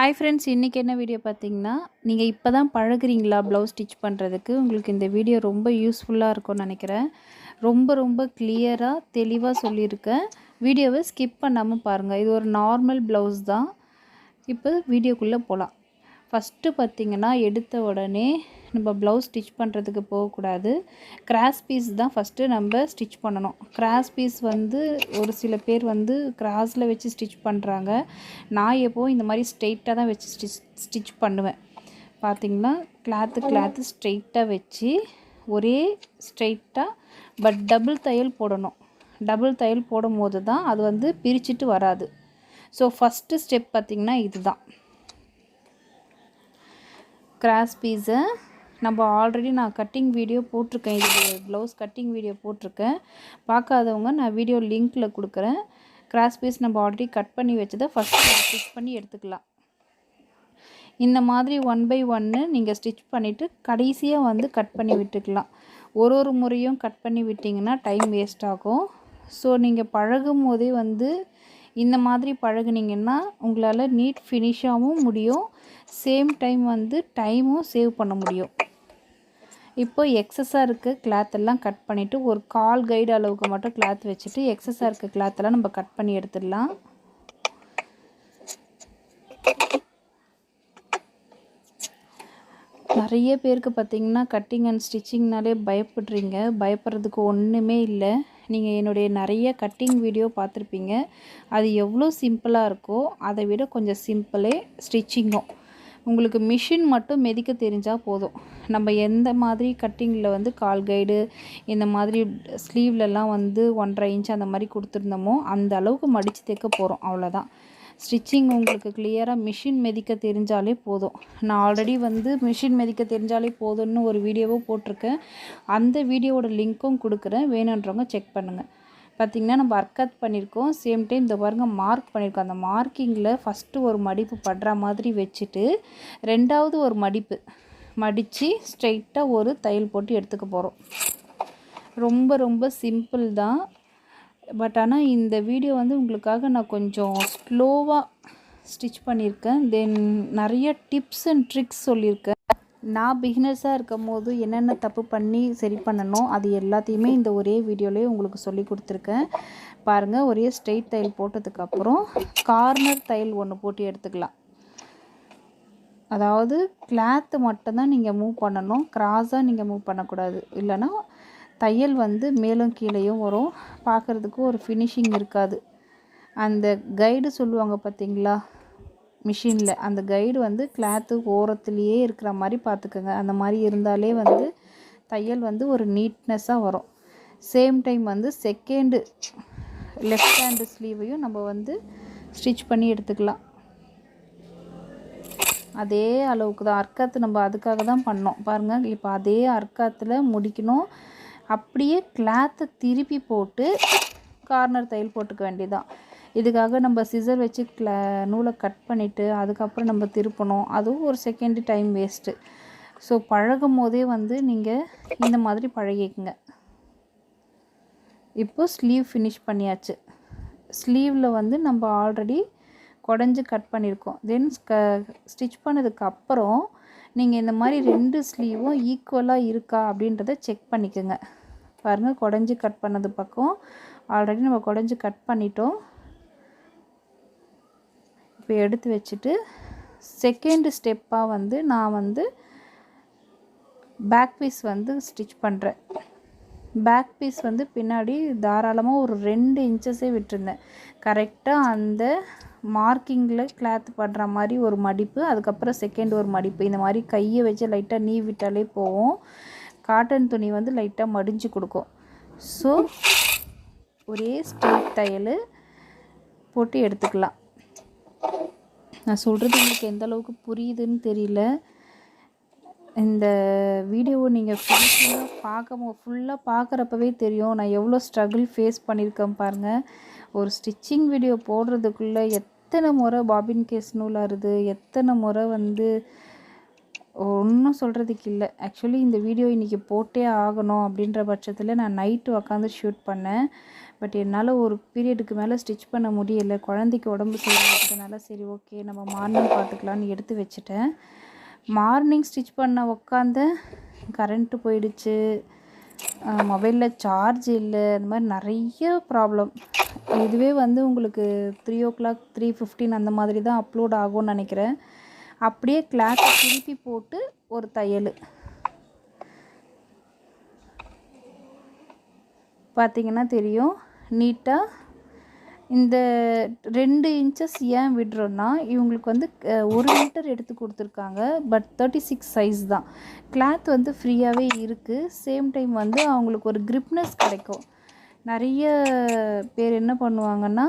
Hi friends இன்றைக்கி என்ன video பார்த்தீங்கன்னா நீங்கள் இப்போ தான் பழகுறீங்களா ப்ளவுஸ் ஸ்டிச் பண்ணுறதுக்கு உங்களுக்கு இந்த வீடியோ ரொம்ப யூஸ்ஃபுல்லாக இருக்கும்னு நினைக்கிறேன். ரொம்ப ரொம்ப கிளியராக தெளிவாக சொல்லியிருக்கேன். வீடியோவை ஸ்கிப் பண்ணாமல் பாருங்கள் இது ஒரு நார்மல் ப்ளவுஸ் தான். இப்போ வீடியோக்குள்ளே போகலாம் ஃபஸ்ட்டு பார்த்திங்கன்னா எடுத்த உடனே நம்ம ப்ளவுஸ் ஸ்டிச் பண்ணுறதுக்கு போகக்கூடாது. கிராஸ் பீஸ் தான் ஃபஸ்ட்டு நம்ம ஸ்டிச் பண்ணணும். கிராஸ் பீஸ் வந்து ஒரு சில பேர் வந்து கிராஸில் வச்சு ஸ்டிச் பண்ணுறாங்க நான் எப்போ இந்த மாதிரி ஸ்ட்ரெயிட்டாக தான் வச்சு ஸ்டிச் ஸ்டிச் பண்ணுவேன். பார்த்திங்கன்னா கிளாத்து கிளாத்து ஸ்ட்ரெயிட்டாக வச்சு ஒரே ஸ்ட்ரெயிட்டாக பட் டபுள் தையல் போடணும். டபுள் தையல் போடும் போது தான் அது வந்து பிரிச்சுட்டு வராது. ஸோ ஃபஸ்ட்டு ஸ்டெப் பார்த்திங்கன்னா இதுதான். கிராஸ் பீஸை நம்ம ஆல்ரெடி நான் கட்டிங் வீடியோ போட்டிருக்கேன். இது ப்ளவுஸ் கட்டிங் வீடியோ போட்டிருக்கேன். பார்க்காதவங்க நான் வீடியோ லிங்க்கில் கொடுக்குறேன். கிராஸ் பீஸ் நம்ம ஆல்ரெடி கட் பண்ணி வச்சதை ஃபஸ்ட்டு ஸ்டிச் பண்ணி எடுத்துக்கலாம். இந்த மாதிரி ஒன் பை ஒன்று நீங்கள் ஸ்டிச் பண்ணிவிட்டு கடைசியாக வந்து கட் பண்ணி விட்டுக்கலாம். ஒரு ஒரு முறையும் கட் பண்ணி விட்டிங்கன்னா டைம் வேஸ்ட் ஆகும். ஸோ நீங்கள் பழகும் போதே வந்து இந்த மாதிரி பழகுனீங்கன்னா உங்களால் நீட் ஃபினிஷாகவும் முடியும். சேம் டைம் வந்து டைமும் சேவ் பண்ண முடியும். இப்போ எக்ஸஸாக இருக்க கிளாத் எல்லாம் கட் பண்ணிவிட்டு ஒரு கால் கைடு அளவுக்கு மட்டும் கிளாத் வச்சுட்டு எக்ஸஸாக இருக்க கிளாத்தெல்லாம் நம்ம கட் பண்ணி எடுத்துடலாம். நிறைய பேருக்கு பார்த்திங்கன்னா கட்டிங் அண்ட் ஸ்டிச்சிங்னாலே பயப்படுறீங்க. பயப்படுறதுக்கு ஒன்றுமே இல்லை. நீங்கள் என்னுடைய நிறைய கட்டிங் வீடியோ பார்த்துருப்பீங்க. அது எவ்வளோ சிம்பிளாக இருக்கோ அதை விட கொஞ்சம் சிம்பிளே ஸ்டிச்சிங்கும் உங்களுக்கு மிஷின் மட்டும் மெதிக்க தெரிஞ்சால் போதும். நம்ம எந்த மாதிரி கட்டிங்கில் வந்து கால் கைடு இந்த மாதிரி ஸ்லீவ்லலாம் வந்து ஒன்றரை இன்ச் அந்த மாதிரி கொடுத்துருந்தோமோ அந்த அளவுக்கு மடித்து தைக்க போகிறோம் அவ்வளோதான் ஸ்டிச்சிங் உங்களுக்கு கிளியராக மிஷின் மெதிக்க தெரிஞ்சாலே போதும். நான் ஆல்ரெடி வந்து மிஷின் மெதிக்க தெரிஞ்சாலே போதும்னு ஒரு வீடியோவும் போட்டிருக்கேன். அந்த வீடியோவோட லிங்க்கும் கொடுக்குறேன். வேணுன்றவங்க செக் பண்ணுங்கள் பார்த்திங்கன்னா நம்ம அர்க்கத் பண்ணியிருக்கோம் சேம் டைம் இந்த பாருங்க மார்க் பண்ணியிருக்கோம் அந்த மார்க்கிங்கில் ஃபஸ்ட்டு ஒரு மடிப்பு படுற மாதிரி வச்சுட்டு ரெண்டாவது ஒரு மடிப்பு மடித்து ஸ்ட்ரைட்டாக ஒரு தையல் போட்டு எடுத்துக்க போகிறோம் ரொம்ப ரொம்ப சிம்பிள் தான். பட் ஆனால் இந்த வீடியோ வந்து உங்களுக்காக நான் கொஞ்சம் ஸ்லோவாக ஸ்டிச் பண்ணியிருக்கேன் தென் நிறைய டிப்ஸ் அண்ட் ட்ரிக்ஸ் சொல்லியிருக்கேன் நான் பிகினர்ஸாக இருக்கும் போது என்னென்ன தப்பு பண்ணி சரி பண்ணணும் அது எல்லாத்தையுமே இந்த ஒரே வீடியோலேயே உங்களுக்கு சொல்லி கொடுத்துருக்கேன். பாருங்கள் ஒரே ஸ்ட்ரெயிட் தையல் போட்டதுக்கப்புறம் கார்னர் தையல் ஒன்று போட்டு எடுத்துக்கலாம். அதாவது கிளாத்து மட்டும்தான் நீங்கள் மூவ் பண்ணணும். க்ராஸாக நீங்கள் மூவ் பண்ணக்கூடாது. இல்லைனா தையல் வந்து மேலும் கீழேயும் வரும். பார்க்குறதுக்கு ஒரு ஃபினிஷிங் இருக்காது. அந்த கைடு சொல்லுவாங்க பார்த்தீங்களா? மிஷினில். அந்த கைடு வந்து கிளாத்து ஓரத்துலேயே இருக்கிற மாதிரி பார்த்துக்கோங்க. அந்த மாதிரி இருந்தாலே வந்து தையல் வந்து ஒரு நீட்னஸாக வரும். சேம் டைம் வந்து செகண்டு லெஃப்ட் ஹேண்டு ஸ்லீவையும் நம்ம வந்து ஸ்டிச் பண்ணி எடுத்துக்கலாம். அதே அளவுக்கு தான். அர்க்காத்து நம்ம அதுக்காக தான் பண்ணோம். பாருங்கள் இப்போ அதே அர்க்காத்தில் முடிக்கணும். அப்படியே கிளாத்தை திருப்பி போட்டு கார்னர் தையல் போட்டுக்க வேண்டியதான் இதுக்காக நம்ம சிசர் வச்சு கிள நூலை கட் பண்ணிவிட்டு அதுக்கப்புறம் நம்ம திருப்பணும். அதுவும் ஒரு செகண்ட் டைம் வேஸ்ட்டு ஸோ பழகும் போதே வந்து நீங்கள் இந்த மாதிரி பழகிக்குங்க. இப்போ ஸ்லீவ் ஃபினிஷ் பண்ணியாச்சு. ஸ்லீவில் வந்து நம்ம ஆல்ரெடி குடஞ்சி கட் பண்ணியிருக்கோம் தென் க ஸ்டிச் பண்ணதுக்கப்புறம் நீங்கள் இந்த மாதிரி ரெண்டு ஸ்லீவும் ஈக்குவலாக இருக்கா அப்படின்றத செக் பண்ணிக்கோங்க. பாருங்கள் குடஞ்சி கட் பண்ணது பக்கம். ஆல்ரெடி நம்ம குடஞ்சி கட் பண்ணிட்டோம். இப்போ எடுத்து வச்சுட்டு செகண்ட் ஸ்டெப்பாக வந்து நான் வந்து பேக் பீஸ் வந்து ஸ்டிச் பண்ணுறேன் பேக் பீஸ் வந்து பின்னாடி தாராளமாக ஒரு ரெண்டு இன்ச்சஸே விட்டுருந்தேன். கரெக்டாக அந்த மார்க்கிங்கில் கிளாத் பண்ணுற மாதிரி ஒரு மடிப்பு அதுக்கப்புறம் செகண்ட் ஒரு மடிப்பு. இந்த மாதிரி கையை வச்சு லைட்டாக நீ விட்டாலே போவோம் காட்டன் துணி வந்து லைட்டாக மடிஞ்சு கொடுக்கும். ஸோ ஒரே ஸ்ட்ரெயிட் தையல் போட்டு எடுத்துக்கலாம். நான் சொல்கிறது உங்களுக்கு எந்த அளவுக்கு புரியுதுன்னு தெரியல. இந்த வீடியோவை நீங்கள் ஃபுல்லாக பார்க்க ஃபுல்லாக பார்க்குறப்பவே தெரியும். நான் எவ்வளோ ஸ்ட்ரகிள் ஃபேஸ் பண்ணியிருக்கேன் பாருங்கள் ஒரு ஸ்டிச்சிங் வீடியோ போடுறதுக்குள்ளே எத்தனை முறை பாபின் கேஸ் நூலாருது எத்தனை முறை வந்து ஒன்றும் சொல்கிறதுக்கு இல்லை. ஆக்சுவலி இந்த வீடியோ இன்றைக்கி போட்டே ஆகணும் அப்படின்ற பட்சத்தில் நான் நைட்டு உக்காந்து ஷூட் பண்ணேன். பட் என்னால் ஒரு பீரியடுக்கு மேலே ஸ்டிச் பண்ண முடியலை. குழந்தைக்கு உடம்பு சரியில்லாததுனால சரி ஓகே நம்ம மார்னிங் பார்த்துக்கலான்னு எடுத்து வச்சுட்டேன். மார்னிங் ஸ்டிச் பண்ண உக்காந்த கரண்ட்டு போயிடுச்சு. மொபைலில் சார்ஜ் இல்லை. அந்த மாதிரி நிறைய ப்ராப்ளம். இதுவே வந்து உங்களுக்கு three o'clock three fifteen அந்த மாதிரி தான் அப்லோட் ஆகும்னு நினைக்கிறேன். அப்படியே கிளாஸை திருப்பி போட்டு ஒரு தையல். பார்த்தீங்கன்னா தெரியும். நீட்டாக இந்த ரெண்டு இன்ச்சஸ் ஏன் விடுறோன்னா இவங்களுக்கு வந்து ஒரு மீட்டர் எடுத்து கொடுத்துருக்காங்க பட் தேர்ட்டி சிக்ஸ் சைஸ் தான். கிளாத் வந்து ஃப்ரீயாகவே இருக்குது சேம் டைம் வந்து அவங்களுக்கு ஒரு கிரிப்னஸ் கிடைக்கும். நிறைய பேர் என்ன பண்ணுவாங்கன்னா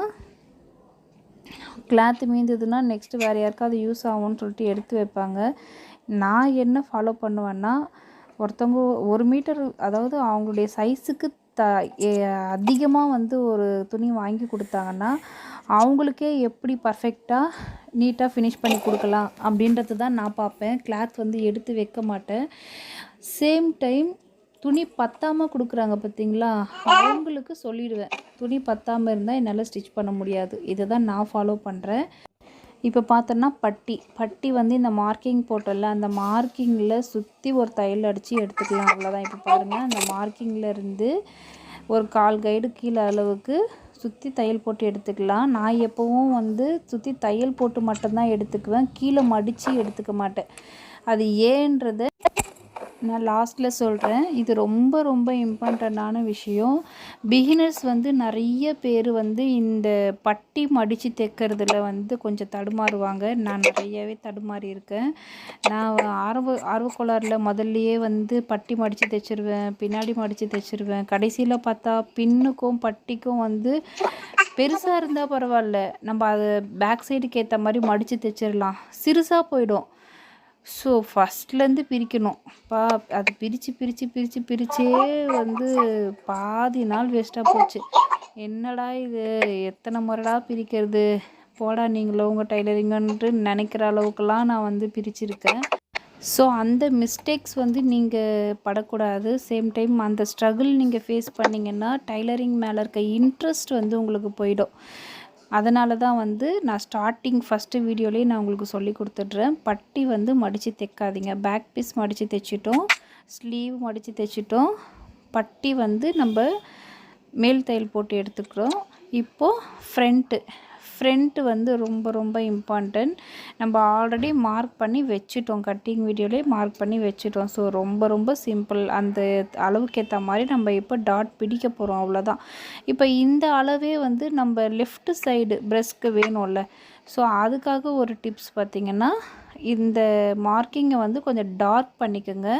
கிளாத் மீந்ததுன்னா நெக்ஸ்ட்டு வேறு யாருக்காவது யூஸ் ஆகும்னு சொல்லிட்டு எடுத்து வைப்பாங்க. நான் என்ன ஃபாலோ பண்ணுவேன்னா ஒருத்தவங்க ஒரு மீட்டர் அதாவது அவங்களுடைய சைஸுக்கு த அதிகமாக வந்து ஒரு துணி வாங்கி கொடுத்தாங்கன்னா அவங்களுக்கே எப்படி பர்ஃபெக்டாக நீட்டாக ஃபினிஷ் பண்ணி கொடுக்கலாம் அப்படின்றது தான் நான் பார்ப்பேன். கிளாத் வந்து எடுத்து வைக்க மாட்டேன். சேம் டைம் துணி பத்தாமல் கொடுக்குறாங்க பார்த்தீங்களா? அவங்களுக்கு சொல்லிடுவேன். துணி பத்தாமல் இருந்தால் என்னால் ஸ்டிச் பண்ண முடியாது. இதை தான் நான் ஃபாலோ பண்ணுறேன் இப்போ பார்த்தோன்னா பட்டி. பட்டி வந்து இந்த மார்க்கிங் போட்டோம்ல அந்த மார்க்கிங்கில் சுற்றி ஒரு தையல் அடித்து எடுத்துக்கலாம். அவ்வளோதான் இப்போ பாருங்கள் அந்த மார்க்கிங்கில் இருந்து ஒரு கால் கைடு கீழே அளவுக்கு சுற்றி தையல் போட்டு எடுத்துக்கலாம். நான் எப்போவும் வந்து சுற்றி தையல் போட்டு மட்டும்தான் எடுத்துக்குவேன். கீழே மடித்து எடுத்துக்க மாட்டேன். அது ஏன்றதை நான் லாஸ்ட்டில் சொல்கிறேன் இது ரொம்ப ரொம்ப இம்பார்ட்டண்ட்டான விஷயம். பிகினர்ஸ் வந்து நிறைய பேர் வந்து இந்த பட்டி மடித்து தைக்கிறதுல வந்து கொஞ்சம் தடுமாறுவாங்க. நான் நிறையவே தடுமாறி இருக்கேன். நான் ஆர்வ ஆர்வக்கோளாறில் முதல்லையே வந்து பட்டி மடித்து தைச்சிருவேன் பின்னாடி மடித்து தைச்சிருவேன். கடைசியில் பார்த்தா பின்னுக்கும் பட்டிக்கும் வந்து பெருசாக இருந்தால் பரவாயில்ல. நம்ம அதை பேக் சைடுக்கு ஏற்ற மாதிரி மடித்து தைச்சிடலாம் சிறுசாக போயிடும். ஸோ ஃபஸ்ட்லேருந்து பிரிக்கணும். பா அது பிரித்து பிரித்து பிரித்து பிரித்தே வந்து பாதி நாள் வேஸ்ட்டாக போச்சு. என்னடா இது? எத்தனை முறைடா பிரிக்கிறது? போடா நீங்களும் உங்கள் டைலரிங்கன்ட்டு நினைக்கிற அளவுக்குலாம் நான் வந்து பிரிச்சிருக்கேன். ஸோ அந்த மிஸ்டேக்ஸ் வந்து நீங்கள் படக்கூடாது. சேம் டைம் அந்த ஸ்ட்ரகிள் நீங்கள் ஃபேஸ் பண்ணிங்கன்னா டைலரிங் மேலே இருக்க இன்ட்ரெஸ்ட் வந்து உங்களுக்கு போயிடும். அதனால தான் வந்து நான் ஸ்டார்டிங் ஃபஸ்ட்டு வீடியோலேயே நான் உங்களுக்கு சொல்லி கொடுத்துட்றேன். பட்டி வந்து மடித்து தைக்காதீங்க. பேக் பீஸ் மடித்து தைச்சிட்டோம். ஸ்லீவ் மடித்து தைச்சிட்டோம். பட்டி வந்து நம்ம மேல் தையல் போட்டு எடுத்துக்கிறோம். இப்போது ஃப்ரண்ட்டு ஃப்ரண்ட்டு வந்து ரொம்ப ரொம்ப இம்பார்ட்டன்ட் நம்ம ஆல்ரெடி மார்க் பண்ணி வச்சுட்டோம். கட்டிங் வீடியோலேயே மார்க் பண்ணி வச்சுட்டோம். ஸோ ரொம்ப ரொம்ப சிம்பிள் அந்த அளவுக்கு ஏற்ற மாதிரி நம்ம இப்போ டாட் பிடிக்க போகிறோம் அவ்வளோதான் இப்போ இந்த அளவே வந்து நம்ம லெஃப்ட் சைடு ப்ரெஷ்க்கு வேணும்ல. ஸோ அதுக்காக ஒரு டிப்ஸ் பார்த்திங்கன்னா இந்த மார்க்கிங்கை வந்து கொஞ்சம் டார்க் பண்ணிக்கோங்க.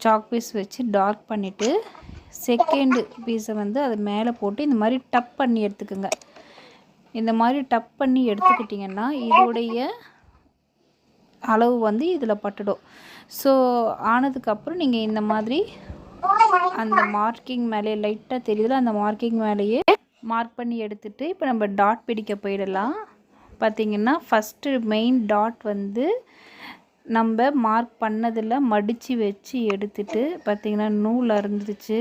சாக் பீஸ் வச்சு டார்க் பண்ணிவிட்டு செகண்டு பீஸை வந்து அது மேலே போட்டு இந்த மாதிரி டப் பண்ணி எடுத்துக்கோங்க. இந்த மாதிரி டப் பண்ணி எடுத்துக்கிட்டிங்கன்னா இதோடைய அளவு வந்து இதில் பட்டுடும். ஸோ ஆனதுக்கப்புறம் நீங்கள் இந்த மாதிரி அந்த மார்க்கிங் மேலே லைட்டாக தெரியுதுல அந்த மார்க்கிங் மேலேயே மார்க் பண்ணி எடுத்துட்டு இப்போ நம்ம டாட் பிடிக்க போயிடலாம். பார்த்திங்கன்னா ஃபஸ்ட்டு மெயின் டாட் வந்து நம்ம மார்க் பண்ணதில் மடித்து வச்சு எடுத்துட்டு பார்த்தீங்கன்னா நூல் அறுந்துருச்சு.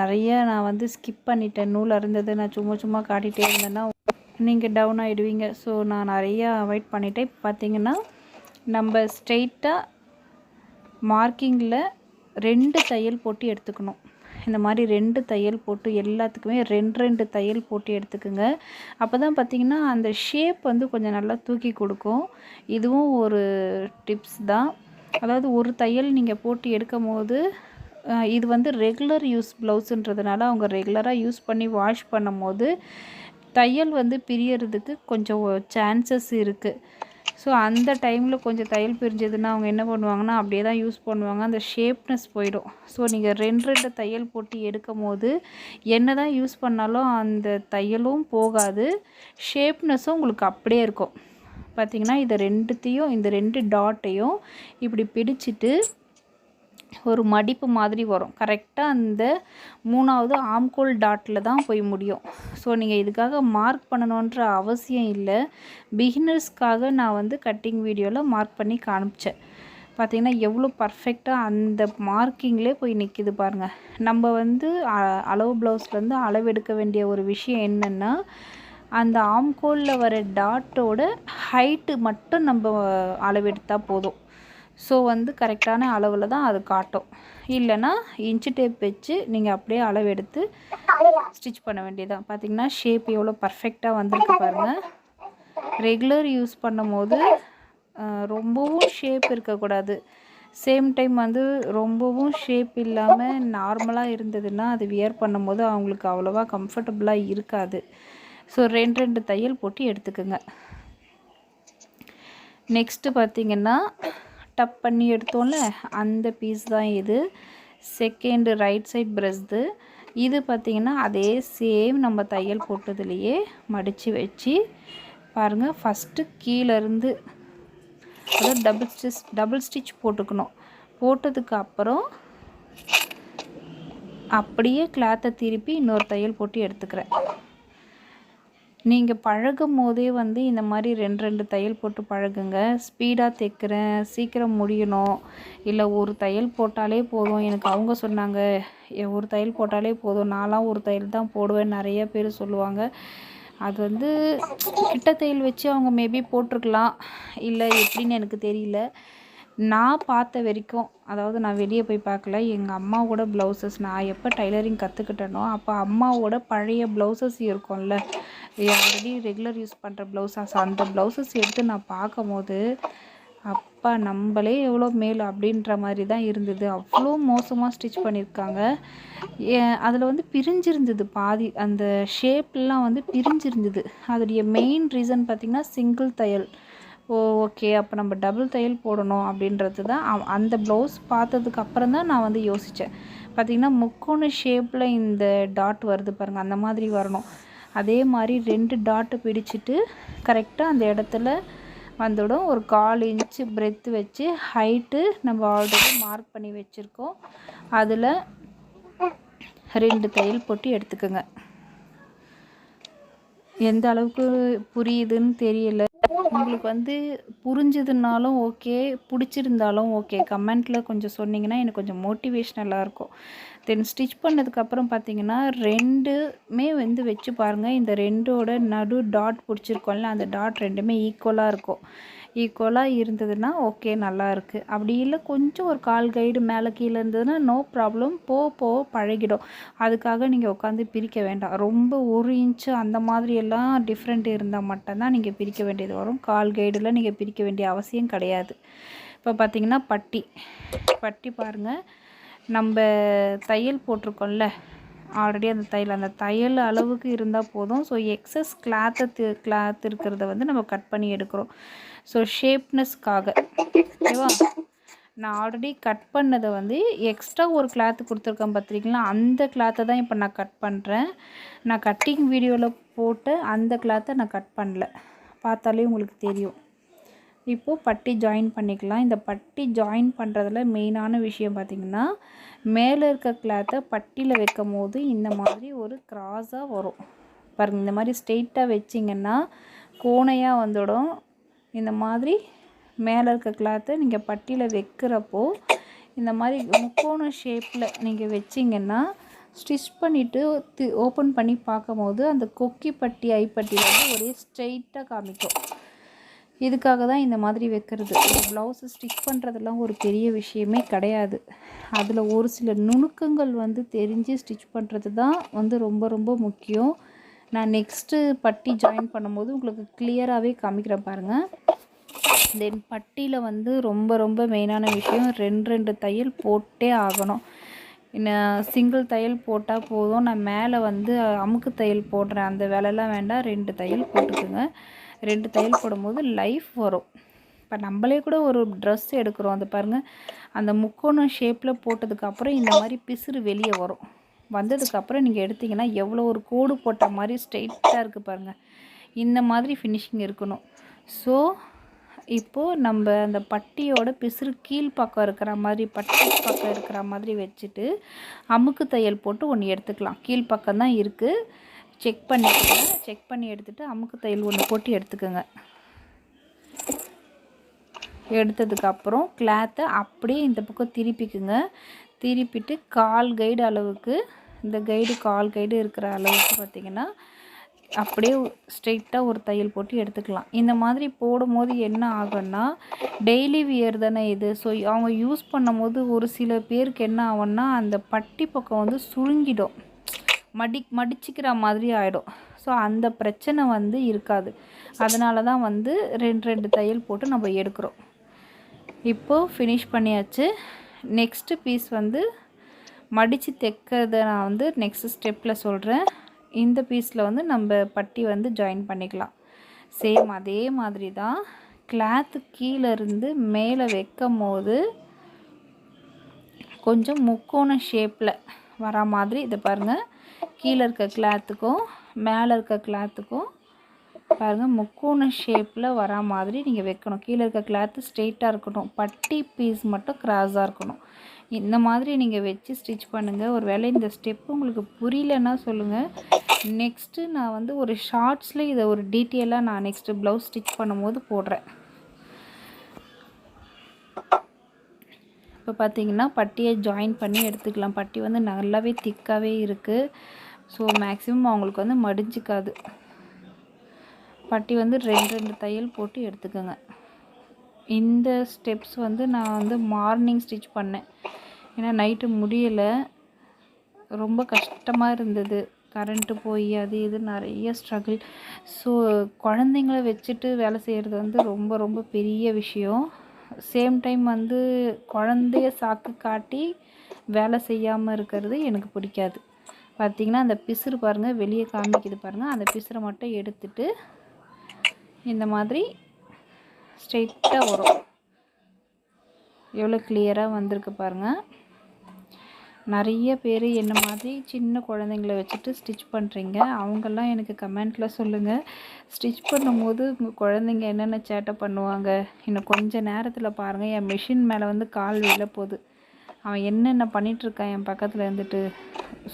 நிறைய நான் வந்து ஸ்கிப் பண்ணிட்டேன். நூல் அருந்தது நான் சும்மா சும்மா காட்டிகிட்டே இருந்தேன்னா நீங்கள் டவுன் ஆகிடுவீங்க ஸோ நான் நிறையா அவாய்ட் பண்ணிட்டேன். இப்போ பார்த்தீங்கன்னா நம்ம ஸ்ட்ரெயிட்டாக மார்க்கிங்கில் ரெண்டு தையல் போட்டு எடுத்துக்கணும். இந்த மாதிரி ரெண்டு தையல் போட்டு எல்லாத்துக்குமே ரெண்டு ரெண்டு தையல் போட்டு எடுத்துக்கோங்க. அப்போ தான் பார்த்திங்கன்னா அந்த ஷேப் வந்து கொஞ்சம் நல்லா தூக்கி கொடுக்கும். இதுவும் ஒரு டிப்ஸ் தான். அதாவது ஒரு தையல் நீங்கள் போட்டு எடுக்கும் போது இது வந்து ரெகுலர் யூஸ் ப்ளவுஸுன்றதுனால அவங்க ரெகுலராக யூஸ் பண்ணி வாஷ் பண்ணும் போது தையல் வந்து பிரியறதுக்கு கொஞ்சம் சான்சஸ் இருக்குது ஸோ அந்த டைமில் கொஞ்சம் தையல் பிரிஞ்சதுன்னா அவங்க என்ன பண்ணுவாங்கன்னா அப்படியே தான் யூஸ் பண்ணுவாங்க. அந்த ஷேப்னஸ் போயிடும். ஸோ நீங்கள் ரெண்டு ரெண்டு தையல் போட்டு எடுக்கும் போது என்ன தான் யூஸ் பண்ணாலும் அந்த தையலும் போகாது. ஷேப்னஸும் உங்களுக்கு அப்படியே இருக்கும். பார்த்தீங்கன்னா இதை ரெண்டுத்தையும் இந்த ரெண்டு டாட்டையும் இப்படி பிடிச்சிட்டு ஒரு மடிப்பு மாதிரி வரும். கரெக்டாக அந்த மூணாவது ஆம்கோல் டாட்டில் தான் போய் முடியும். ஸோ நீங்கள் இதுக்காக மார்க் பண்ணணுன்ற அவசியம் இல்லை. பிகினர்ஸ்க்காக நான் வந்து கட்டிங் வீடியோவில் மார்க் பண்ணி காமிச்சேன். பார்த்திங்கன்னா எவ்வளோ பர்ஃபெக்டாக அந்த மார்க்கிங்லேயே போய் நிற்கிது பாருங்கள் நம்ம வந்து அ- அளவு ப்ளவுஸ்லேருந்து அளவெடுக்க வேண்டிய ஒரு விஷயம் என்னென்னா அந்த ஆம்கோலில் வர டாட்டோட ஹைட்டு மட்டும் நம்ம அளவெடுத்தால் போதும். ஸோ வந்து கரெக்டான அளவில் தான் அது காட்டும். இல்லைன்னா இன்ச்சு டேப் வச்சு நீங்கள் அப்படியே அளவெடுத்து ஸ்டிச் பண்ண வேண்டியதான் பார்த்தீங்கன்னா ஷேப் எவ்வளோ பர்ஃபெக்டாக வந்திருக்கு பாருங்கள் ரெகுலர் யூஸ் பண்ணும்போது ரொம்பவும் ஷேப் இருக்கக்கூடாது. சேம் டைம் வந்து ரொம்பவும் ஷேப் இல்லாமல் நார்மலாக இருந்ததுன்னா அது வியர் பண்ணும்போது அவங்களுக்கு அவ்வளோவா கம்ஃபர்டபுளாக இருக்காது. ஸோ ரெண்டு ரெண்டு தையல் போட்டு எடுத்துக்கோங்க. நெக்ஸ்ட்டு பார்த்தீங்கன்னா டப் பண்ணி எடுத்தோம்ல அந்த பீஸ் தான் இது. செகண்டு ரைட் சைட் ப்ரெஸ்து இது. பார்த்திங்கன்னா அதே சேம் நம்ம தையல் போட்டதுலேயே மடித்து வச்சு பாருங்கள் ஃபஸ்ட்டு கீழேருந்து அதாவது டபுள் ஸ்டிச் டபுள் ஸ்டிச் போட்டுக்கணும். போட்டதுக்கு அப்புறம் அப்படியே கிளாத்தை திருப்பி இன்னொரு தையல் போட்டு எடுத்துக்கிறேன். நீங்கள் பழகும் போதே வந்து இந்த மாதிரி ரெண்டு ரெண்டு தையல் போட்டு பழகுங்க. ஸ்பீடாக தைக்கிறேன். சீக்கிரம் முடியணும். இல்லை ஒரு தையல் போட்டாலே போதும். எனக்கு அவங்க சொன்னாங்க ஒரு தையல் போட்டாலே போதும். நான்லாம் ஒரு தையல் தான் போடுவேன். நிறைய பேர் சொல்லுவாங்க. அது வந்து கிட்ட தையல் வச்சு அவங்க மேபி போட்டிருக்கலாம். இல்லை எப்படின்னு எனக்கு தெரியல. நான் பார்த்த வரைக்கும் அதாவது நான் வெளியே போய் பார்க்கல. எங்கள் அம்மாவோட ப்ளவுசஸ் நான் எப்போ டைலரிங் கற்றுக்கிட்டேனோ அப்போ அம்மாவோட பழைய ப்ளவுசஸ் இருக்கும்ல. ஆல்ரெடி ரெகுலர் யூஸ் பண்ணுற ப்ளவுஸஸ் அந்த ப்ளவுசஸ் எடுத்து நான் பார்க்கும்போது அப்பா நம்மளே எவ்வளோ மேல் அப்படின்ற மாதிரி தான் இருந்தது. அவ்வளோ மோசமாக ஸ்டிச் பண்ணியிருக்காங்க. அதில் வந்து பிரிஞ்சிருந்தது பாதி. அந்த ஷேப்லாம் வந்து பிரிஞ்சிருந்தது. அதோடைய மெயின் ரீசன் பார்த்திங்கன்னா சிங்கிள் தையல். ஓ ஓகே அப்போ நம்ம டபுள் தையல் போடணும் அப்படின்றது தான். அந்த ப்ளவுஸ் பார்த்ததுக்கு அப்புறம் தான் நான் வந்து யோசித்தேன் பார்த்திங்கன்னா முக்கோண ஷேப்பில் இந்த டாட் வருது பாருங்கள் அந்த மாதிரி வரணும். அதே மாதிரி ரெண்டு டாட்டு பிடிச்சிட்டு கரெக்டாக அந்த இடத்துல வந்துடும். ஒரு கால் இன்ச்சு பிரெத்து வச்சு ஹைட்டு நம்ம ஆல்ரெடி மார்க் பண்ணி வச்சுருக்கோம். அதில் ரெண்டு தையல் போட்டு எடுத்துக்கோங்க. எந்த அளவுக்கு புரியுதுன்னு தெரியல. உங்களுக்கு வந்து புரிஞ்சதுனாலும் ஓகே பிடிச்சிருந்தாலும் ஓகே. கமெண்ட்டில் கொஞ்சம் சொன்னீங்கன்னா எனக்கு கொஞ்சம் மோட்டிவேஷ்னலாக இருக்கும். தென் ஸ்டிச் பண்ணதுக்கப்புறம் பார்த்தீங்கன்னா ரெண்டுமே வந்து வச்சு பாருங்கள் இந்த ரெண்டோட நடு டாட் பிடிச்சிருக்கோம்ல அந்த டாட் ரெண்டுமே ஈக்குவலாக இருக்கும். ஈக்குவலாக இருந்ததுன்னா ஓகே நல்லா இருக்குது அப்படி இல்லை கொஞ்சம் ஒரு கால் கைடு மேலே கீழே இருந்ததுன்னா நோ ப்ராப்ளம் போ போ பழகிடும். அதுக்காக நீங்கள் உட்காந்து பிரிக்க வேண்டாம். ரொம்ப ஒரு இன்ச்சு அந்த மாதிரி எல்லாம் டிஃப்ரெண்ட் இருந்தால் மட்டும்தான் நீங்கள் பிரிக்க வேண்டியது வரும். கால் கைடில் நீங்கள் பிரிக்க வேண்டிய அவசியம் கிடையாது. இப்போ பார்த்தீங்கன்னா பட்டி. பட்டி பாருங்கள் நம்ம தையல் போட்டிருக்கோம்ல. ஆல்ரெடி அந்த தையல் அந்த தையல் அளவுக்கு இருந்தால் போதும். ஸோ எக்ஸஸ் கிளாத்தை கிளாத் இருக்கிறத வந்து நம்ம கட் பண்ணி எடுக்கிறோம். ஸோ ஷேப்னஸ்க்காக ஓகேவா? நான் ஆல்ரெடி கட் பண்ணதை வந்து எக்ஸ்ட்ரா ஒரு கிளாத்து கொடுத்துருக்கேன் பார்த்துருக்கீங்களா அந்த கிளாத்தை தான் இப்போ நான் கட் பண்ணுறேன் நான் கட்டிங் வீடியோவில் போட்டு அந்த கிளாத்தை நான் கட் பண்ணல. பார்த்தாலே உங்களுக்கு தெரியும். இப்போது பட்டி ஜாயின் பண்ணிக்கலாம். இந்த பட்டி ஜாயின் பண்ணுறதுல மெயினான விஷயம் பார்த்திங்கன்னா மேலே இருக்க கிளாத்தை பட்டியில் வைக்கும் போது இந்த மாதிரி ஒரு கிராஸாக வரும். பாருங்க இந்த மாதிரி ஸ்ட்ரெயிட்டாக வச்சிங்கன்னா கோணையாக வந்துடும். இந்த மாதிரி மேலே இருக்க கிளாத்தை நீங்கள் பட்டியில் வைக்கிறப்போ இந்த மாதிரி முக்கோண ஷேப்பில் நீங்கள் வச்சிங்கன்னா ஸ்டிச் பண்ணிவிட்டு ஓப்பன் பண்ணி பார்க்கும்போது அந்த கொக்கி பட்டி ஐப்பட்டி வந்து ஒரே ஸ்ட்ரெயிட்டாக காமிக்கும். இதுக்காக தான் இந்த மாதிரி வைக்கிறது. ப்ளவுஸை ஸ்டிச் பண்ணுறதெல்லாம் ஒரு பெரிய விஷயமே கிடையாது. அதில் ஒரு சில நுணுக்கங்கள் வந்து தெரிஞ்சு ஸ்டிச் பண்ணுறது தான் வந்து ரொம்ப ரொம்ப முக்கியம். நான் நெக்ஸ்ட்டு பட்டி ஜாயின் பண்ணும்போது உங்களுக்கு கிளியராகவே காமிக்கிறேன் பாருங்கள் தென் பட்டியில் வந்து ரொம்ப ரொம்ப மெயினான விஷயம் ரெண்டு ரெண்டு தையல் போட்டே ஆகணும். என்ன சிங்கிள் தையல் போட்டால் போதும். நான் மேலே வந்து அமுக்கு தையல் போடுறேன். அந்த வேலைலாம் வேண்டாம். ரெண்டு தையல் போட்டுக்குங்க. ரெண்டு தையல் போடும்போது லைஃப் வரும். இப்போ நம்மளே கூட ஒரு ட்ரெஸ் எடுக்கிறோம். அது பாருங்கள் அந்த முக்கோணம் ஷேப்பில் போட்டதுக்கப்புறம் இந்த மாதிரி பிசுறு வெளியே வரும். வந்ததுக்கப்புறம் நீங்கள் எடுத்திங்கன்னா எவ்வளோ ஒரு கோடு போட்ட மாதிரி ஸ்ட்ரெயிட்டாக இருக்குது பாருங்கள் இந்த மாதிரி ஃபினிஷிங் இருக்கணும். ஸோ இப்போது நம்ம அந்த பட்டியோட பிசுறு கீழ் பக்கம் இருக்கிற மாதிரி பட்டி பக்கம் இருக்கிற மாதிரி வச்சுட்டு அமுக்கு தையல் போட்டு ஒன்று எடுத்துக்கலாம். கீழ் பக்கம் தான் இருக்குது செக் பண்ணிக்கோங்க. செக் பண்ணி எடுத்துகிட்டு அமுக்கு தையல் ஒன்று போட்டு எடுத்துக்கோங்க. எடுத்ததுக்கப்புறம் கிளாத்தை அப்படியே இந்த பக்கம் திருப்பிக்குங்க. திருப்பிட்டு கால் கைடு அளவுக்கு இந்த கைடு கால் கைடு இருக்கிற அளவுக்கு பார்த்திங்கன்னா அப்படியே ஸ்ட்ரெயிட்டாக ஒரு தையல் போட்டு எடுத்துக்கலாம். இந்த மாதிரி போடும்போது என்ன ஆகும்னா டெய்லி வியர் தானே இது. ஸோ அவங்க யூஸ் பண்ணும்போது ஒரு சில பேருக்கு என்ன ஆகும்னா அந்த பட்டி பக்கம் வந்து சுருங்கிடும். மடி மடிச்சிக்கிற மாதிரி ஆகிடும் ஸோ அந்த பிரச்சனை வந்து இருக்காது. அதனால தான் வந்து ரெண்டு ரெண்டு தையல் போட்டு நம்ம எடுக்கிறோம். இப்போது ஃபினிஷ் பண்ணியாச்சு. நெக்ஸ்ட்டு பீஸ் வந்து மடித்து தைக்கிறத நான் வந்து நெக்ஸ்ட் ஸ்டெப்பில் சொல்கிறேன் இந்த பீஸில் வந்து நம்ம பட்டி வந்து ஜாயின் பண்ணிக்கலாம். சேம் அதே மாதிரி தான் கிளாத்து கீழேருந்து மேலே வைக்கும் போது கொஞ்சம் முக்கோண ஷேப்பில் வரா மாதிரி இதை பாருங்கள் கீழே இருக்க கிளாத்துக்கும் மேலே இருக்க கிளாத்துக்கும் பாருங்கள் முக்கோண ஷேப்பில் வரா மாதிரி நீங்கள் வைக்கணும். கீழே இருக்க கிளாத்து ஸ்ட்ரெயிட்டாக இருக்கணும். பட்டி பீஸ் மட்டும் க்ராஸாக இருக்கணும். இந்த மாதிரி நீங்கள் வச்சு ஸ்டிச் பண்ணுங்கள் ஒரு வேளை இந்த ஸ்டெப் உங்களுக்கு புரியலன்னா சொல்லுங்கள் நெக்ஸ்ட்டு நான் வந்து ஒரு ஷார்ட்ஸில் இதை ஒரு டீட்டெயிலாக நான் நெக்ஸ்ட்டு ப்ளவுஸ் ஸ்டிச் பண்ணும்போது போடுறேன். இப்போ பார்த்தீங்கன்னா பட்டியை ஜாயின் பண்ணி எடுத்துக்கலாம். பட்டி வந்து நல்லாவே திக்காகவே இருக்குது ஸோ மேக்ஸிமம் அவங்களுக்கு வந்து மடிஞ்சிக்காது. பட்டி வந்து ரெண்டு ரெண்டு தையல் போட்டு எடுத்துக்கோங்க. இந்த ஸ்டெப்ஸ் வந்து நான் வந்து மார்னிங் ஸ்டிச் பண்ணேன். ஏன்னா நைட்டு முடியலை. ரொம்ப கஷ்டமாக இருந்தது. கரண்ட்டு போய் அது இது நிறைய ஸ்ட்ரகிள் ஸோ குழந்தைங்கள வச்சுட்டு வேலை செய்கிறது வந்து ரொம்ப ரொம்ப பெரிய விஷயம். சேம் டைம் வந்து குழந்தைய சாக்கு காட்டி வேலை செய்யாமல் இருக்கிறது எனக்கு பிடிக்காது. பார்த்திங்கன்னா அந்த பிசுறு பாருங்கள் வெளியே காமிக்குது பாருங்கள் அந்த பிசுரை மட்டும் எடுத்துட்டு இந்த மாதிரி ஸ்ட்ரெயிட்டாக வரும். எவ்வளோ கிளியராக வந்திருக்கு பாருங்கள் நிறைய பேர் என்ன மாதிரி சின்ன குழந்தைங்கள வச்சுட்டு ஸ்டிச் பண்ணுறீங்க அவங்கெல்லாம் எனக்கு கமெண்ட்டில் சொல்லுங்கள் ஸ்டிச் பண்ணும்போது உங்கள் குழந்தைங்க என்னென்ன சேட்டை பண்ணுவாங்க? இன்னும் கொஞ்சம் நேரத்தில் பாருங்கள் என் மிஷின் மேலே வந்து கால் விழ போகுது. அவன் என்னென்ன பண்ணிகிட்ருக்கான் என் பக்கத்தில் இருந்துட்டு.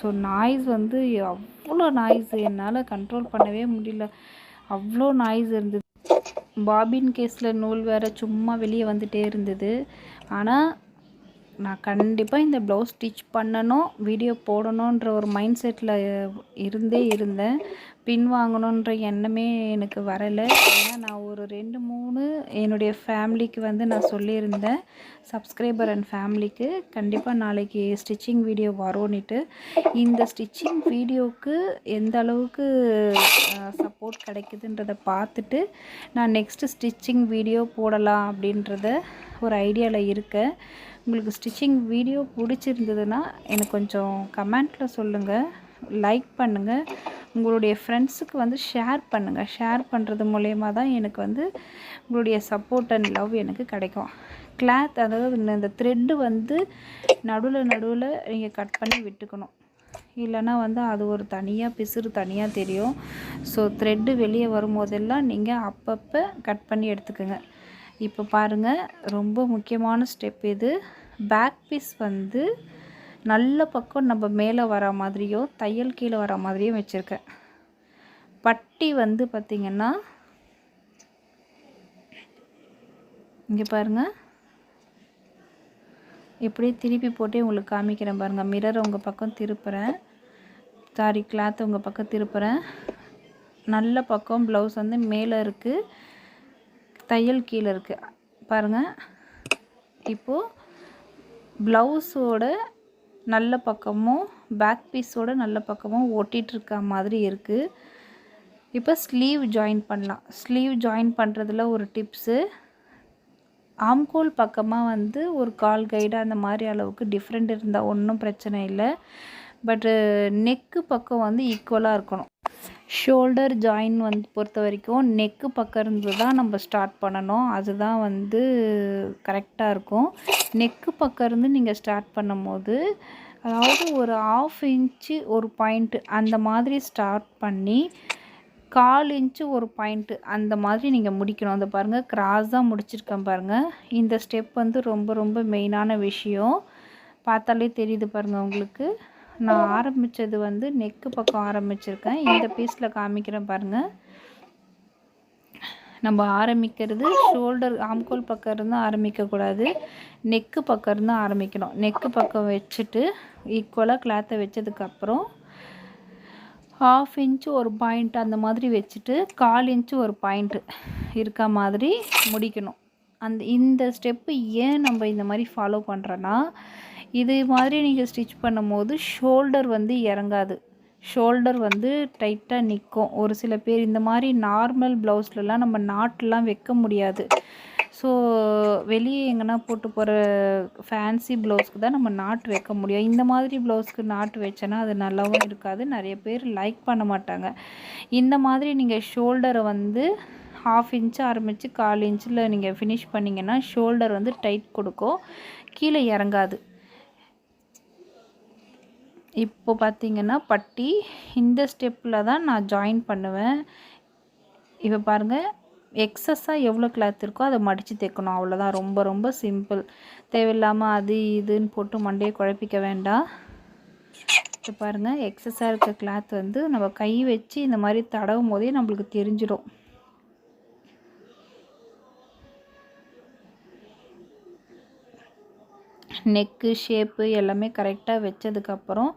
ஸோ நாய்ஸ் வந்து அவ்வளோ நாய்ஸு என்னால் கண்ட்ரோல் பண்ணவே முடியல. அவ்வளோ நாய்ஸ் இருந்தது. பாபின் கேஸில் நூல் வேறு சும்மா வெளியே வந்துகிட்டே இருந்தது. ஆனால் நான் கண்டிப்பாக இந்த ப்ளவுஸ் ஸ்டிச் பண்ணணும் வீடியோ போடணுன்ற ஒரு மைண்ட் செட்டில் இருந்தே இருந்தேன். பின் வாங்கணுன்ற எண்ணமே எனக்கு வரலை. ஏன்னா நான் ஒரு ரெண்டு மூணு என்னுடைய ஃபேமிலிக்கு வந்து நான் சொல்லியிருந்தேன். சப்ஸ்கிரைபர் அண்ட் ஃபேமிலிக்கு கண்டிப்பாக நாளைக்கு ஸ்டிச்சிங் வீடியோ வரும்னுட்டு. இந்த ஸ்டிச்சிங் வீடியோவுக்கு எந்த அளவுக்கு சப்போர்ட் கிடைக்குதுன்றதை பார்த்துட்டு நான் நெக்ஸ்ட்டு ஸ்டிச்சிங் வீடியோ போடலாம் அப்படின்றத ஒரு ஐடியாவில் இருக்கேன். உங்களுக்கு ஸ்டிச்சிங் வீடியோ பிடிச்சிருந்ததுன்னா எனக்கு கொஞ்சம் கமெண்ட்டில் சொல்லுங்கள் லைக் பண்ணுங்கள் உங்களுடைய ஃப்ரெண்ட்ஸுக்கு வந்து ஷேர் பண்ணுங்கள் ஷேர் பண்ணுறது மூலயமா தான் எனக்கு வந்து உங்களுடைய சப்போர்ட் அண்ட் லவ் எனக்கு கிடைக்கும். கிளாத் அதாவது இந்த த்ரெட்டு வந்து நடுவில் நடுவில் நீங்கள் கட் பண்ணி விட்டுக்கணும். இல்லைன்னா வந்து அது ஒரு தனியாக பிசுறு தனியாக தெரியும். ஸோ த்ரெட்டு வெளியே வரும்போதெல்லாம் நீங்கள் அப்பப்போ கட் பண்ணி எடுத்துக்கோங்க. இப்போ பாருங்கள் ரொம்ப முக்கியமான ஸ்டெப் இது. பேக் பீஸ் வந்து நல்ல பக்கம் நம்ம மேலே வர மாதிரியோ தையல் கீழே வர மாதிரியும் வச்சுருக்கேன். பட்டி வந்து பார்த்திங்கன்னா இங்கே பாருங்கள் எப்படியே திருப்பி போட்டு உங்களுக்கு காமிக்கிறேன் பாருங்கள் மிரர் உங்கள் பக்கம் திருப்புறேன். சாரி கிளாத் உங்கள் பக்கம் திருப்புறேன். நல்ல பக்கம் ப்ளவுஸ் வந்து மேலே இருக்குது தையல் கீழே இருக்குது பாருங்கள் இப்போது ப்ளவுஸோட நல்ல பக்கமும் பேக் பீஸோட நல்ல பக்கமும் ஒட்டிகிட்ருக்க மாதிரி இருக்குது இப்போ ஸ்லீவ் ஜாயின் பண்ணலாம். ஸ்லீவ் ஜாயின் பண்ணுறதுல ஒரு டிப்ஸு ஆம்கோல் பக்கமாக வந்து ஒரு கால் கைடு அந்த மாதிரி அளவுக்கு டிஃப்ரெண்ட் இருந்தால் ஒன்றும் பிரச்சனை இல்லை. பட்டு நெக்கு பக்கம் வந்து ஈக்குவலாக இருக்கணும். ஷோல்டர் ஜாயின் வந்து பொறுத்த வரைக்கும் நெக்கு பக்கம் இருந்து தான் நம்ம ஸ்டார்ட் பண்ணணும். அதுதான் வந்து கரெக்டாக இருக்கும். நெக்கு பக்கம் இருந்து நீங்கள் ஸ்டார்ட் பண்ணும்போது அதாவது ஒரு ஆஃப் இன்ச்சு ஒரு பாயிண்ட்டு அந்த மாதிரி ஸ்டார்ட் பண்ணி கால் இன்ச்சு ஒரு பாயிண்ட்டு அந்த மாதிரி நீங்கள் முடிக்கணும். அந்த பாருங்கள் கிராஸ் தான் முடிச்சிருக்கேன் பாருங்கள் இந்த ஸ்டெப் வந்து ரொம்ப ரொம்ப மெயினான விஷயம். பார்த்தாலே தெரியுது பாருங்கள் உங்களுக்கு. நான் ஆரம்பித்தது வந்து நெக்கு பக்கம் ஆரம்பிச்சிருக்கேன். இந்த பீஸில் காமிக்கிறேன் பாருங்கள் நம்ம ஆரம்பிக்கிறது ஷோல்டர் ஆம்கோல் பக்கம் இருந்து ஆரம்பிக்கக்கூடாது நெக்கு பக்கம் இருந்து ஆரம்பிக்கணும். நெக்கு பக்கம் வச்சுட்டு ஈக்குவலாக கிளாத்தை வச்சதுக்கப்புறம் ஹாஃப் இன்ச்சு ஒரு பாயிண்ட் அந்த மாதிரி வச்சுட்டு கால் இன்ச்சு ஒரு பாயிண்ட்டு இருக்க மாதிரி முடிக்கணும். அந்த இந்த ஸ்டெப்பு ஏன் நம்ம இந்த மாதிரி ஃபாலோ பண்ணுறோன்னா இது மாதிரி நீங்கள் ஸ்டிச் பண்ணும்போது ஷோல்டர் வந்து இறங்காது. ஷோல்டர் வந்து டைட்டாக நிற்கும் ஒரு சில பேர் இந்த மாதிரி நார்மல் ப்ளவுஸ்லலாம் நம்ம நாட்லாம் வைக்க முடியாது. ஸோ வெளியே எங்கன்னா போட்டு போகிற ஃபேன்சி ப்ளவுஸ்க்கு தான் நம்ம நாட் வைக்க முடியும். இந்த மாதிரி ப்ளவுஸ்க்கு நாட் வச்சோன்னா அது நல்லாவும் இருக்காது. நிறைய பேர் லைக் பண்ண மாட்டாங்க. இந்த மாதிரி நீங்கள் ஷோல்டரை வந்து ஹாஃப் இன்ச்சு ஆரம்பித்து கால் இன்ச்சில் நீங்கள் ஃபினிஷ் பண்ணிங்கன்னா ஷோல்டர் வந்து டைட் கொடுக்கும். கீழே இறங்காது. இப்போ பார்த்திங்கன்னா பட்டி இந்த ஸ்டெப்பில் தான் நான் ஜாயின் பண்ணுவேன். இப்போ பாருங்கள் எக்ஸஸாக எவ்வளோ கிளாத் இருக்கோ அதை மடித்து தைக்கணும். அவ்வளோதான். ரொம்ப ரொம்ப சிம்பிள் தேவையில்லாமல் அது இதுன்னு போட்டு மண்டையை குழப்பிக்க வேண்டாம். இப்போ பாருங்கள் எக்ஸஸாக இருக்க கிளாத் வந்து நம்ம கை வச்சு இந்த மாதிரி தடவும் போதே நம்மளுக்கு தெரிஞ்சிடும் நெக்கு ஷேப்பு எல்லாமே கரெக்டாக வச்சதுக்கப்புறம்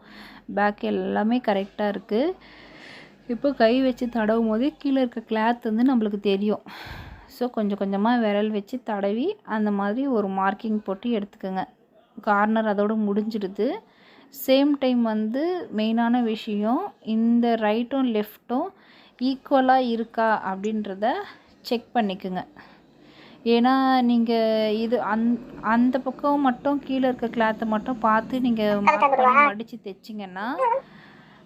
பேக் எல்லாமே கரெக்டாக இருக்குது இப்போ கை வச்சு தடவும் போதே கீழே இருக்க கிளாத் வந்து நம்மளுக்கு தெரியும். ஸோ கொஞ்சம் கொஞ்சமாக விரல் வச்சு தடவி அந்த மாதிரி ஒரு மார்க்கிங் போட்டு எடுத்துக்கோங்க. கார்னர் அதோடு முடிஞ்சிடுது. சேம் டைம் வந்து மெயினான விஷயம் இந்த ரைட்டும் லெஃப்ட்டும் ஈக்குவலாக இருக்கா அப்படின்றத செக் பண்ணிக்கோங்க. ஏன்னா நீங்கள் இது அந் அந்த பக்கம் மட்டும் கீழே இருக்க கிளாத்தை மட்டும் பார்த்து நீங்கள் மடித்து தைச்சிங்கன்னா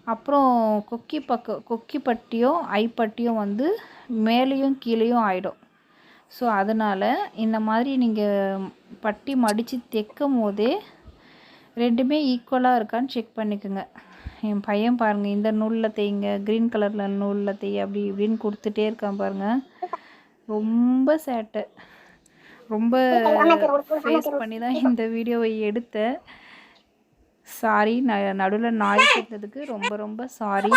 அப்புறம் கொக்கி பக்கம் கொக்கி பட்டியும் ஐப்பட்டியும் வந்து மேலேயும் கீழேயும் ஆகிடும் ஸோ அதனால் இந்த மாதிரி நீங்கள் பட்டி மடித்து தைக்கும் போதே ரெண்டுமே ஈக்குவலாக இருக்கான்னு செக் பண்ணிக்கோங்க. என் பையன் பாருங்கள் இந்த நூலில் தேய்ங்க க்ரீன் கலரில் நூலில் தேய் அப்படி இப்படின்னு கொடுத்துட்டே இருக்கான் பாருங்கள் ரொம்ப சேட்டை ரொம்ப ஃபேஸ் பண்ணி தான் இந்த வீடியோவை எடுத்தேன். சாரி ந நடுவில் நாய்ஸ் கேட்டதுக்கு ரொம்ப ரொம்ப சாரி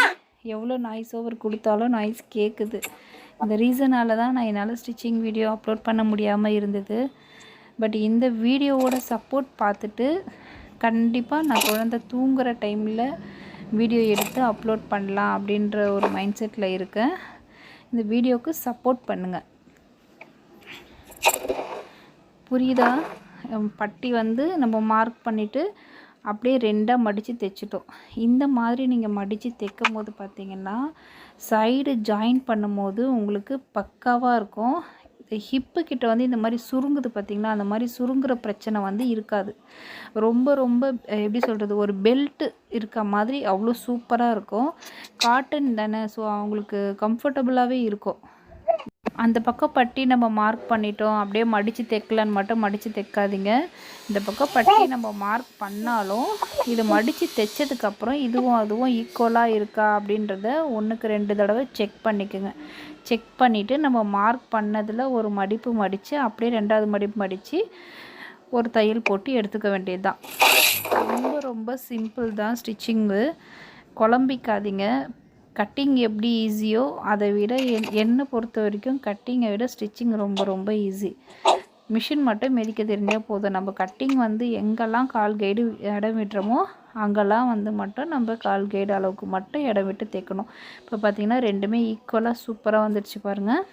எவ்வளோ நாய்ஸ் ஓவர் கொடுத்தாலும் நாய்ஸ் கேட்குது இந்த ரீசனால் தான் நான் என்னால் ஸ்டிச்சிங் வீடியோ அப்லோட் பண்ண முடியாமல் இருந்தது. பட் இந்த வீடியோவோட சப்போர்ட் பார்த்துட்டு கண்டிப்பாக நான் குழந்த தூங்குகிற டைமில் வீடியோ எடுத்து அப்லோட் பண்ணலாம் அப்படின்ற ஒரு மைண்ட் செட்டில் இருக்கேன். இந்த வீடியோவுக்கு சப்போர்ட் பண்ணுங்கள் புரியுதா? பட்டி வந்து நம்ம மார்க் பண்ணிவிட்டு அப்படியே ரெண்டாக மடித்து தைச்சிட்டோம். இந்த மாதிரி நீங்கள் மடித்து தைக்கும் போது பார்த்திங்கன்னா சைடு ஜாயின் பண்ணும்போது உங்களுக்கு பக்காவாக இருக்கும். ஹிப்பு கிட்ட வந்து இந்த மாதிரி சுருங்குது பார்த்திங்களா அந்த மாதிரி சுருங்குற பிரச்சனை வந்து இருக்காது. ரொம்ப ரொம்ப எப்படி சொல்கிறது ஒரு பெல்ட்டு இருக்க மாதிரி அவ்வளோ சூப்பராக இருக்கும். காட்டன் தானே ஸோ அவங்களுக்கு கம்ஃபர்டபுளாகவே இருக்கும். அந்த பக்கம் பட்டி நம்ம மார்க் பண்ணிட்டோம். அப்படியே மடித்து தைக்கலன்னு மட்டும் மடித்து தைக்காதீங்க. இந்த பக்கம் பட்டி நம்ம மார்க் பண்ணாலும் இது மடித்து தைச்சதுக்கப்புறம் இதுவும் அதுவும் ஈக்குவலாக இருக்கா அப்படின்றத ஒன்றுக்கு ரெண்டு தடவை செக் பண்ணிக்கோங்க. செக் பண்ணிவிட்டு நம்ம மார்க் பண்ணதில் ஒரு மடிப்பு மடித்து அப்படியே ரெண்டாவது மடிப்பு மடித்து ஒரு தையல் போட்டு எடுத்துக்க வேண்டியது தான் ரொம்ப ரொம்ப சிம்பிள் தான் ஸ்டிச்சிங்கு குழம்பிக்காதீங்க. கட்டிங் எப்படி ஈஸியோ அதை விட என் என்னை பொறுத்த வரைக்கும் கட்டிங்கை விட ஸ்டிச்சிங் ரொம்ப ரொம்ப ஈஸி மிஷின் மட்டும் மெதிக்க தெரிஞ்சால் போதும். நம்ம கட்டிங் வந்து எங்கெல்லாம் கால் கைடு இடம் விட்டுறோமோ அங்கெல்லாம் வந்து மட்டும் நம்ம கால் கைடு அளவுக்கு மட்டும் இடம் விட்டு தைக்கணும் இப்போ பார்த்திங்கன்னா ரெண்டுமே ஈக்குவலாக சூப்பராக வந்துடுச்சு பாருங்கள்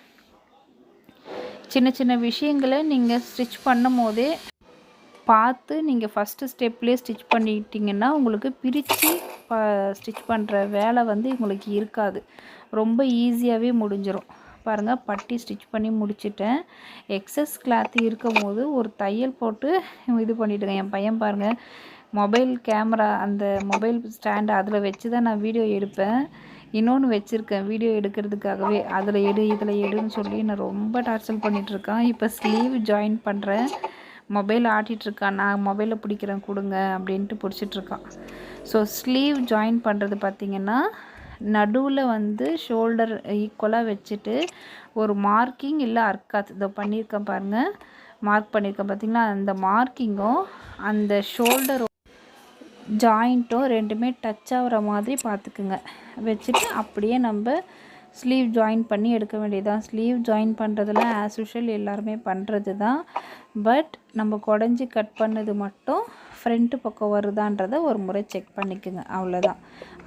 சின்ன சின்ன விஷயங்களை நீங்கள் ஸ்டிச் பண்ணும் போதே பார்த்து நீங்கள் ஃபஸ்ட்டு ஸ்டெப்லேயே ஸ்டிச் பண்ணிட்டீங்கன்னா உங்களுக்கு பிரித்து ஸ்டிச் பண்ணுற வேலை வந்து உங்களுக்கு இருக்காது. ரொம்ப ஈஸியாகவே முடிஞ்சிடும் பாருங்கள் பட்டி ஸ்டிச் பண்ணி முடிச்சிட்டேன். எக்ஸஸ் கிளாத் இருக்கும் போது ஒரு தையல் போட்டு இது பண்ணிவிடுங்க என் பையன் பாருங்கள் மொபைல் கேமரா அந்த மொபைல் ஸ்டாண்டு அதில் வச்சு தான் நான் வீடியோ எடுப்பேன். இன்னொன்று வச்சுருக்கேன் வீடியோ எடுக்கிறதுக்காகவே. அதில் எடு இதில் எடுன்னு சொல்லி நான் ரொம்ப டார்ச்சல் பண்ணிகிட்ருக்கான் இப்போ ஸ்லீவ் ஜாயின் பண்ணுறேன் மொபைல் ஆட்டிகிட்ருக்கான் நான் மொபைலை பிடிக்கிறேன் கொடுங்க அப்படின்ட்டு பிடிச்சிட்ருக்கான் ஸோ ஸ்லீவ் ஜாயின் பண்ணுறது பார்த்திங்கன்னா நடுவில் வந்து ஷோல்டர் ஈக்குவலாக வச்சுட்டு ஒரு மார்க்கிங் இல்லை அர்க்காத் இதை பண்ணியிருக்கேன் பாருங்கள் மார்க் பண்ணியிருக்கேன் பார்த்திங்களா அந்த மார்க்கிங்கும் அந்த ஷோல்டரும் ஜாயிண்ட்டும் ரெண்டுமே டச் ஆகிற மாதிரி பார்த்துக்குங்க வச்சுட்டு அப்படியே நம்ம ஸ்லீவ் ஜாயின் பண்ணி எடுக்க வேண்டியதான் ஸ்லீவ் ஜாயின் பண்ணுறதுலாம் ஆஸ் யூஷுவல் எல்லாருமே பண்ணுறது தான் பட் நம்ம குடஞ்சி கட் பண்ணது மட்டும் ஃப்ரண்ட்டு பக்கம் வருதான்றதை ஒரு முறை செக் பண்ணிக்கோங்க. அவ்வளோதான்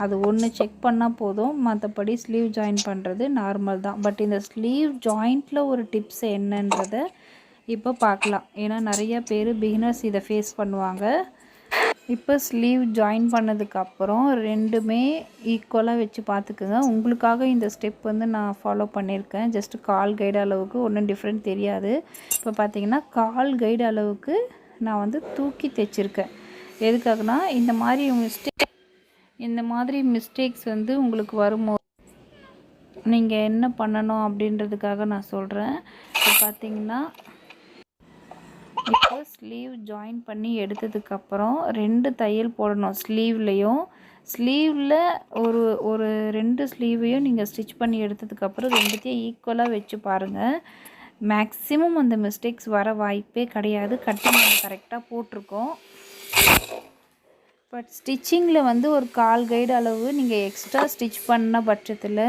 அது ஒன்று செக் பண்ணால் போதும். மற்றபடி ஸ்லீவ் ஜாயின் பண்ணுறது நார்மல் தான். பட் இந்த ஸ்லீவ் ஜாயிண்ட்டில் ஒரு டிப்ஸ் என்னன்றதை இப்போ பார்க்கலாம். ஏன்னா நிறையா பேர் பிகினர்ஸ் இதை ஃபேஸ் பண்ணுவாங்க. இப்போ ஸ்லீவ் ஜாயின் பண்ணதுக்கப்புறம் ரெண்டுமே ஈக்குவலாக வச்சு பார்த்துக்குங்க. உங்களுக்காக இந்த ஸ்டெப் வந்து நான் ஃபாலோ பண்ணியிருக்கேன். ஜஸ்ட்டு கால் கைடு அளவுக்கு ஒன்றும் டிஃப்ரெண்ட் தெரியாது. இப்போ பார்த்தீங்கன்னா கால் கைடு அளவுக்கு நான் வந்து தூக்கி தைச்சிருக்கேன். எதுக்காகனா இந்த மாதிரி மிஸ்டேக் இந்த மாதிரி மிஸ்டேக்ஸ் வந்து உங்களுக்கு வரும்போது நீங்கள் என்ன பண்ணணும் அப்படின்றதுக்காக நான் சொல்கிறேன் இப்போ பார்த்தீங்கன்னா இப்போ ஸ்லீவ் ஜாயின் பண்ணி எடுத்ததுக்கப்புறம் ரெண்டு தையல் போடணும் ஸ்லீவ்லேயும் ஸ்லீவில் ஒரு ஒரு ரெண்டு ஸ்லீவையும் நீங்கள் ஸ்டிச் பண்ணி எடுத்ததுக்கப்புறம் ரெண்டுத்தையும் ஈக்குவலாக வச்சு பாருங்கள் மேக்ஸிமம் அந்த மிஸ்டேக்ஸ் வர வாய்ப்பே கிடையாது. கட்டிங் நம்ம கரெக்டாக போட்டிருக்கோம். பட் ஸ்டிச்சிங்கில் வந்து ஒரு கால் கைடு அளவு நீங்கள் எக்ஸ்ட்ரா ஸ்டிச் பண்ண பட்சத்தில்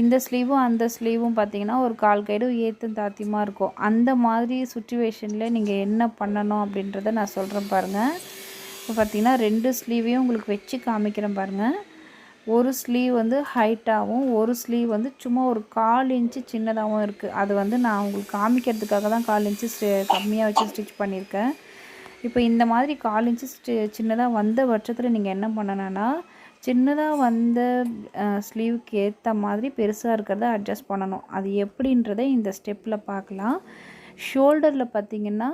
இந்த ஸ்லீவும் அந்த ஸ்லீவும் பார்த்தீங்கன்னா ஒரு கால் கைடும் ஏற்றும் தாத்தியமாக இருக்கும். அந்த மாதிரி சுச்சுவேஷனில் நீங்கள் என்ன பண்ணணும் அப்படின்றத நான் சொல்கிறேன் பாருங்கள் இப்போ பார்த்தீங்கன்னா ரெண்டு ஸ்லீவையும் உங்களுக்கு வச்சு காமிக்கிறேன் பாருங்கள் ஒரு ஸ்லீவ் வந்து ஹைட்டாகவும் ஒரு ஸ்லீவ் வந்து சும்மா ஒரு கால் இன்ச்சு சின்னதாகவும் இருக்குது அது வந்து நான் உங்களுக்கு காமிக்கிறதுக்காக தான் கால் இன்ச்சு கம்மியாக வச்சு ஸ்டிச் பண்ணியிருக்கேன். இப்போ இந்த மாதிரி கால் இன்ச்சு ஸ்டி சின்னதாக வந்த பட்சத்தில் நீங்கள் என்ன பண்ணணும்னா சின்னதாக வந்த ஸ்லீவுக்கு ஏற்ற மாதிரி பெருசாக இருக்கிறத அட்ஜஸ்ட் பண்ணணும். அது எப்படின்றத இந்த ஸ்டெப்பில் பார்க்கலாம். ஷோல்டரில் பார்த்திங்கன்னா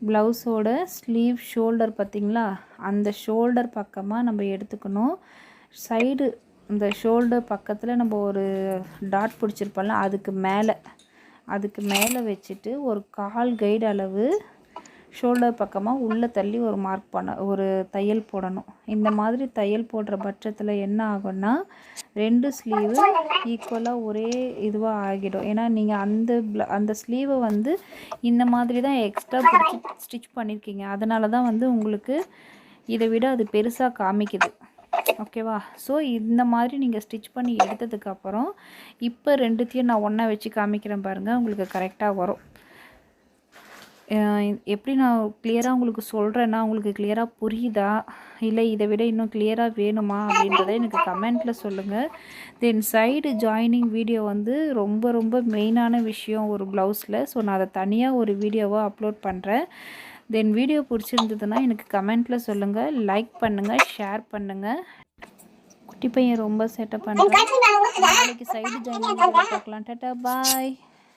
ப்ளவுஸோட ஸ்லீவ் ஷோல்டர் பார்த்திங்களா? அந்த ஷோல்டர் பக்கமாக நம்ம எடுத்துக்கணும். சைடு இந்த ஷோல்டர் பக்கத்தில் நம்ம ஒரு டாட் பிடிச்சிருப்போம்ல அதுக்கு மேலே. அதுக்கு மேலே வச்சுட்டு ஒரு கால் கைடு அளவு ஷோல்டர் பக்கமாக உள்ளே தள்ளி ஒரு மார்க் பண்ண ஒரு தையல் போடணும். இந்த மாதிரி தையல் போடுற பட்சத்தில் என்ன ஆகும்னா ரெண்டு ஸ்லீவு ஈக்குவலாக ஒரே இதுவாக ஆகிடும். ஏன்னா நீங்கள் அந்த அந்த ஸ்லீவை வந்து இந்த மாதிரி தான் எக்ஸ்ட்ரா பிடிச்சி ஸ்டிச் பண்ணியிருக்கீங்க அதனால தான் வந்து உங்களுக்கு இதை விட அது பெருசாக காமிக்குது. ஓகேவா ஸோ இந்த மாதிரி நீங்கள் ஸ்டிச் பண்ணி எடுத்ததுக்கப்புறம் இப்போ ரெண்டுத்தையும் நான் ஒன்றா வச்சு காமிக்கிறேன் பாருங்கள் உங்களுக்கு கரெக்டாக வரும். எப்படி நான் கிளியராக உங்களுக்கு சொல்கிறேன்னா உங்களுக்கு கிளியராக புரியுதா? இல்லை இதை விட இன்னும் கிளியராக வேணுமா? அப்படின்றத எனக்கு கமெண்ட்டில் சொல்லுங்கள் தென் சைடு ஜாயினிங் வீடியோ வந்து ரொம்ப ரொம்ப மெயினான விஷயம் ஒரு ப்ளவுஸில் ஸோ நான் அதை தனியாக ஒரு வீடியோவாக அப்லோட் பண்ணுறேன் தென் வீடியோ பிடிச்சிருந்ததுன்னா எனக்கு கமெண்ட்டில் சொல்லுங்கள் லைக் பண்ணுங்கள் ஷேர் பண்ணுங்கள் குட்டி பையன் ரொம்ப செட்டப் பண்ணுறேன் நாளைக்கு சைடு ஜாயினிங் பார்க்கலாம். டாட்டா பாய்